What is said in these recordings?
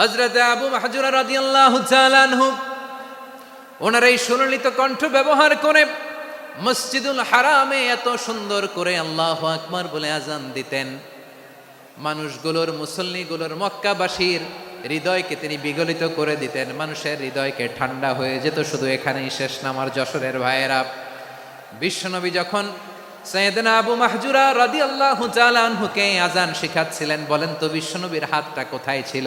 হজরত আবু মাহজুরা ওনার এই সুললিত কণ্ঠ ব্যবহার করে মসজিদুল হারামে এত সুন্দর করে আল্লাহ বলে আজান দিতেন। মানুষগুলোর, মুসল্লিগুলোর, মক্কাবাসীর হৃদয়কে তিনি বিগলিত করে দিতেন। মানুষের হৃদয়কে ঠান্ডা হয়ে যেত শুধু এখানেই শেষ নামার যশোরের ভাইয়েরা। বিশ্বনবী যখন সৈয়দনা আবু মাহজুরা রাদি আল্লাহ আনহুকে আজান শিখাচ্ছিলেন, বলেন, তো বিশ্বনবীর হাতটা কোথায় ছিল?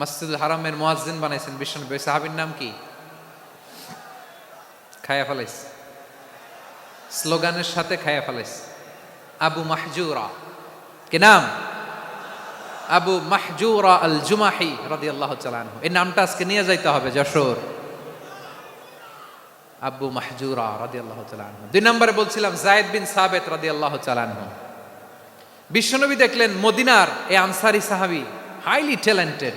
মসজিদুল হারামের মোয়াজ্জিন বানাইছেন বিশ্বনবী সাহাবির নাম কি? খায়া ফেলাইস স্লোগানের সাথে খায়া ফেলাইস আবু মাহজুরা। কি নাম? আবু মাহজুরা আল জুমাহি রাদি আল্লাহ চালানহু এই নামটা আজকে নিয়ে যাইতে হবে যশোর। আবু মাহজুরা রাদি আল্লাহ চালানহু দুই নম্বরে বলছিলাম, জায়দ বিন সাবেত রাদি আল্লাহ চালানহু বিশ্বনবী দেখলেন মদিনার এই আনসারি সাহাবি, হাইলি ট্যালেন্টেড।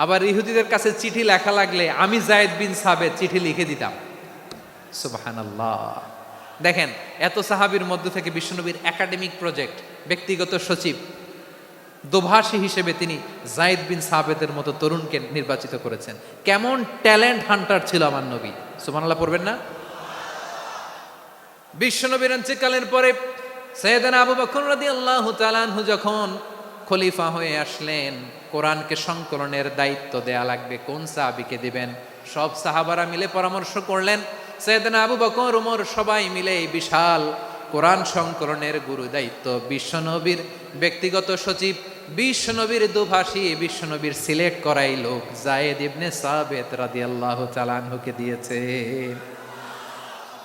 আবার ইহুদিদের কাছে চিঠি লেখা লাগলে আমি জায়েদ বিন সাবেদ চিঠি লিখে দিতাম। সুবহানাল্লাহ। দেখেন, এত সাহাবীর মধ্য থেকে বিশ্বনবীর একাডেমিক প্রজেক্ট, ব্যক্তিগত সচিব, দোভাষী হিসেবে তিনি জায়েদ বিন সাবেদের মতো তরুণকে নির্বাচিত করেছেন। কেমন ট্যালেন্ট হান্টার ছিল আমার নবী। সুবহানাল্লাহ পড়বেন না? বিশ্বনবীর অঞ্চকালের পরে সৈয়দানা আবু বকর রাদিয়াল্লাহু তাআলাহু যখন খলিফা হয়ে আসলেন কোরআনকে সংকলনের দায়িত্ব দেয়া লাগবে। কোন সাহাবীকে দিবেন? সব সাহাবারা মিলে পরামর্শ করলেন, সৈয়দানা আবু বকর, উমর সবাই মিলে এই বিশাল কোরআন সংকলনের গুরু দায়িত্ব। বিশ্বনবীর ব্যক্তিগত সচিব বিশ্বনবীর দুভাষী বিশ্বনবীর সিলেক্ট করাই লোক। জায়েদ ইবনে সাবেত রাদিয়াল্লাহু তাআলাহুকে দিয়েছে।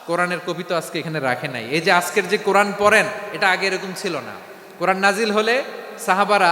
কোরআনের কপি তো আজকে এখানে রাখে নাই। এই যে আজকের যে কোরআন পড়েন, এটা আগে এরকম ছিল না। কোরআন নাজিল হলে সাহাবারা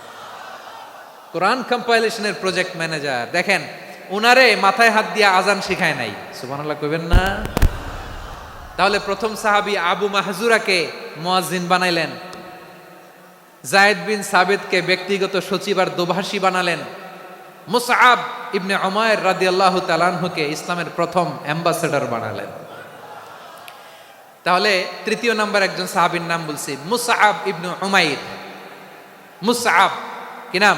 কোরআন কম্পাইলেশনের প্রজেক্ট ম্যানেজার। দেখেন, উনারে মাথায় হাত দিয়ে আজান শিখায় নাই। সুবহানাল্লাহ কইবেন না? তাহলে প্রথম সাহাবী আবু মাহজুরাকে মোয়াজিন বানাইলেন। জায়েদ বিন সাবেদকে ব্যক্তিগত সচিব আর দোভাষী বানালেন। মুসআব ইবনে উমায়ের রাদিয়াল্লাহু তাআলাহুকে ইসলামের প্রথম অ্যাম্বাসেডর বানালেন। তাহলে তৃতীয় নাম্বার একজন সাহাবীর নাম বলছি মুসআব ইবনে উমাইর। মুসআব, কি নাম?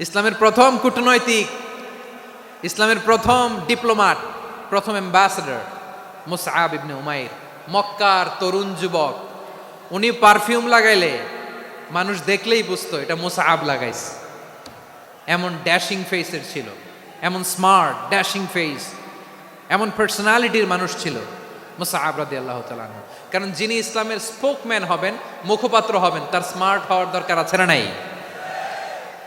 ইসলামের প্রথম কূটনৈতিক, ইসলামের প্রথম ডিপ্লোমাট, প্রথম অ্যাম্বাসেডর মুসাহাব ইবনে উমাইর, মক্কার তরুণ যুবক। উনি পারফিউম লাগাইলে মানুষ দেখলেই বুঝতো এটা মুসাহাব লাগাইছে। এমন ড্যাশিং ফেসের ছিল, এমন স্মার্ট ড্যাশিং ফেস এমন পার্সোনালিটির মানুষ ছিল মুসাহাব রাদি আল্লাহ তালান কারণ যিনি ইসলামের স্পোকম্যান হবেন, মুখপাত্র হবেন, তার স্মার্ট হওয়ার দরকার আছে না নাই?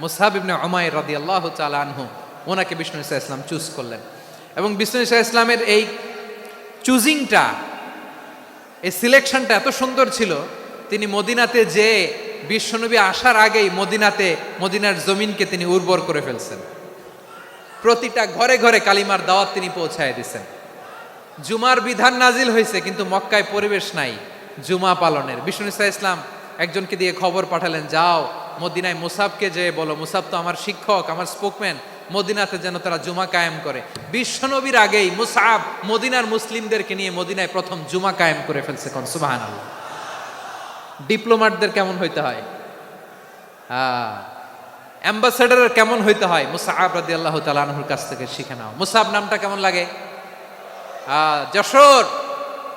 মুসাহাব ইবনে উমাইর রাদিয়াল্লাহু তাআলা আনহু, ওনাকে বিষ্ণু ইসা ইসলাম চুজ করলেন। এবং বিষ্ণু ইসা ইসলামের এই চুজিংটা, এই সিলেকশনটা এত সুন্দর ছিল, তিনি মদিনাতে যে বিশ্বনবী আসার আগেই মদিনাতে, মদিনার জমিনকে তিনি উর্বর করে ফেলছেন। প্রতিটা ঘরে ঘরে কালিমার দাওয়াত তিনি পৌঁছায় দিছেন। জুমার বিধান নাজিল হয়েছে, কিন্তু মক্কায় পরিবেশ নাই, জুমা পালনের। বিষ্ণু ইসা ইসলাম একজনকে দিয়ে খবর পাঠালেন, যাও মদিনায় মুসাবকে যে বলো মুসাব তো আমার শিক্ষক আমার স্পোকম্যান মদিনাতে যেন তারা জুমা কায়েম করে। বিশ্বনবীর আগেই মুসাব মদিনার মুসলিমদেরকে নিয়ে মদিনায় প্রথম জুমা কায়েম করে ফেলছে কোন সুবাহান ডিপ্লোমাটদের কেমন হইতে হয়? হ্যাঁ অ্যাম্বাসেডারের কেমন হইতে হয়? মুসাহাব রাদি আল্লাহ তালাহুর কাছ থেকে শিখে নাও। মুসাব নামটা কেমন লাগে? আহ, যশোর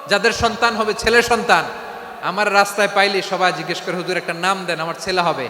যাদের সন্তান হবে ছেলে সন্তান আমার রাস্তায় পাইলে সবাই জিজ্ঞেস করে হুজুর একটা নাম দেন আমার ছেলে হবে।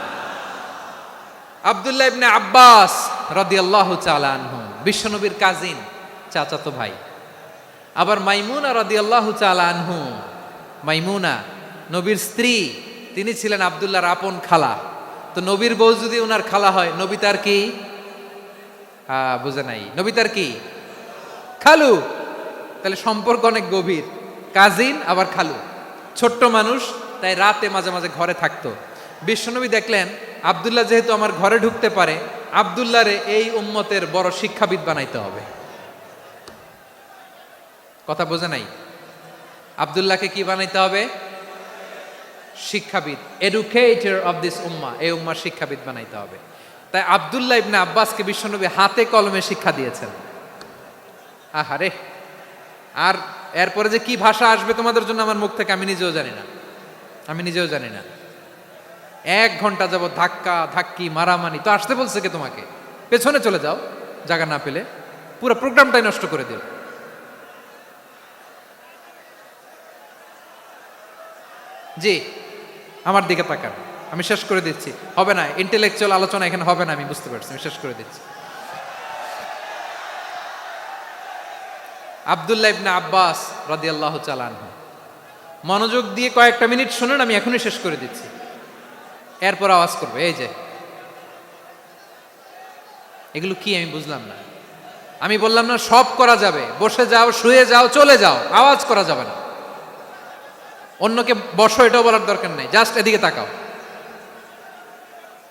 আবদুল্লাহ ইবনে আব্বাস রাদি আল্লাহ চালানহু বিশ্বনবীর কাজিন চাচাতো ভাই। আবার মাইমুনা রাদি আল্লাহ চালানহু মাইমুনা, নবীর স্ত্রী, তিনি ছিলেন আবদুল্লাহর আপন খালা। তো নবীর বউ যদি ওনার খালা হয়, নবী তার কি? বুঝে নাই। নবী তার কি? খালু। তাহলে সম্পর্ক অনেক গভীর। কাজিন আবার খালু। ছোট্ট মানুষ, তাই রাতে মাঝে মাঝে ঘরে থাকতো। বিশ্বনবী দেখলেন আবদুল্লাহ যেহেতু আমার ঘরে ঢুকতে পারে, আবদুল্লাহরে এই উম্মতের বড় শিক্ষাবিদ বানাইতে হবে। কথা বোঝে নাই? আবদুল্লাহকে কি বানাইতে হবে? শিক্ষাবিদ। এডুকেটর অফ দিস উম্মা, এই উম্মার শিক্ষাবিদ বানাইতে হবে। তাই আবদুল্লাহ ইবনে আব্বাসকে বিশ্বনবী হাতে কলমে শিক্ষা দিয়েছেন। আহারে! আর এরপরে যে কি ভাষা আসবে তোমাদের জন্য আমার মুখ থেকে আমি নিজেও জানি না। আমি নিজেও জানি না। এক ঘণ্টা যাব ধাক্কা, ধাক্কি, মারামারি। তো আসতে বলছে কে তোমাকে? পেছনে চলে যাও, জায়গা না পেলে। পুরো প্রোগ্রামটাই নষ্ট করে দিও। জি, আমার দিকে তাকান। আমি শেষ করে দিচ্ছি। হবে না ইন্টেলেকচুয়াল আলোচনা এখানে হবে না, আমি বুঝতে পারছি। আমি শেষ করে দিচ্ছি। আবদুল্লাহ ইবনে আব্বাস রাদিয়াল্লাহু চালানহু মনোযোগ দিয়ে কয়েকটা মিনিট শুনুন, আমি এখনই শেষ করে দিচ্ছি। এরপর আওয়াজ করবে, এই যে। এগুলো কি আমি বুঝলাম না। আমি বললাম না, সব করা যাবে। বসে যাও, শুয়ে যাও, চলে যাও, আওয়াজ করা যাবে না। অন্যকে বসো, এটাও বলার দরকার নেই। জাস্ট এদিকে তাকাও।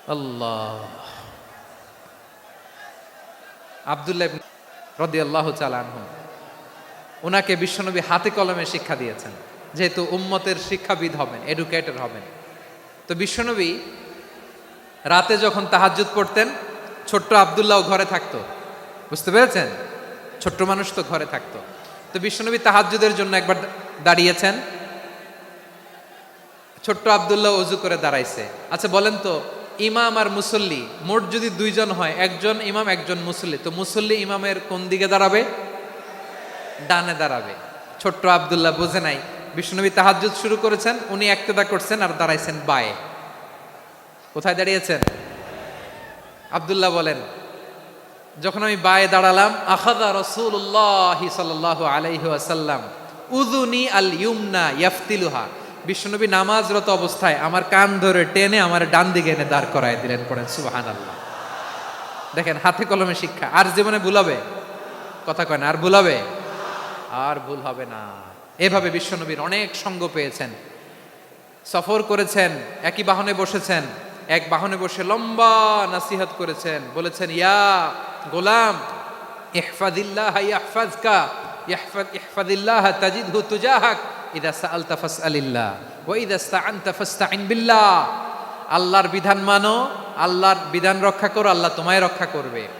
আল্লাহ। আবদুল্লাহ রদি আল্লাহ চালানহু ওনাকে বিশ্বনবী হাতে কলমে শিক্ষা দিয়েছেন। যেহেতু উম্মতের শিক্ষাবিদ হবেন এডুকেটর হবেন। তো বিশ্বনবী রাতে যখন তাহাজ্জুদ পড়তেন, ছোট্ট আবদুল্লাহ ঘরে থাকতো। বুঝতে পেরেছেন? ছোট্ট মানুষ তো ঘরে থাকতো। তো বিশ্বনবী তাহাজ্জুদের জন্য একবার দাঁড়িয়েছেন। ছোট্ট আবদুল্লাহ অজু করে দাঁড়াইছে। আচ্ছা বলেন তো, ইমাম আর মুসল্লি, মোট যদি দুইজন হয়, একজন ইমাম, একজন মুসল্লি, তো মুসল্লি ইমামের কোন দিকে দাঁড়াবে? ডানে দাঁড়াবে। ছোট্ট আবদুল্লাহ বোঝে নাই। বিষ্ণুনবী তাহাজ্জুদ শুরু করেছেন, উনি একতেদা করছেন আর দাঁড়াইছেন বায়ে। কোথায় দাঁড়িয়েছেন? আবদুল্লাহ বলেন, যখন আমি বায়ে দাঁড়ালাম আখাদা রসুল্লাহ সাল্লাহ আলাইহি আসাল্লাম উদুনি আল ইউমনা ইয়াফতিলুহা। বিশ্বনবী নামাজরত অবস্থায় আমার কান ধরে টেনে আমার ডান দিকে এনে দাঁড় করায় দিলেন, পড়েন সুবাহান আল্লাহ দেখেন, হাতে কলমে শিক্ষা। আর জীবনে ভুলাবে কথা কয় না, আর ভুলাবে আর ভুল হবে না। এভাবে বিশ্বনবীর অনেক সঙ্গ পেয়েছেন। সফর করেছেন, একই বাহনে বসেছেন, এক বাহনে বসে লম্বা নাসিহাত করেছেন, বলেছেন, ইয়া গোলাম, ইহফাদিল্লাহ ইয়াহফাজকা, ইহফাদ, ইহফাদিল্লাহ তাজিদহু তুজাহাক, ইদা সাআলতা ফাসআলিল্লাহ, ওয়া ইদা ইসতাআনতা ফাসতাইন বিল্লাহ। আল্লাহর বিধান মানো, আল্লাহর বিধান রক্ষা করো, আল্লাহ তোমায় রক্ষা করবে।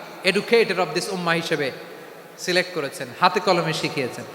এডুকেটেড অব দিস উম্মা হিসেবে সিলেক্ট করেছেন হাতে কলমে শিখিয়েছেন।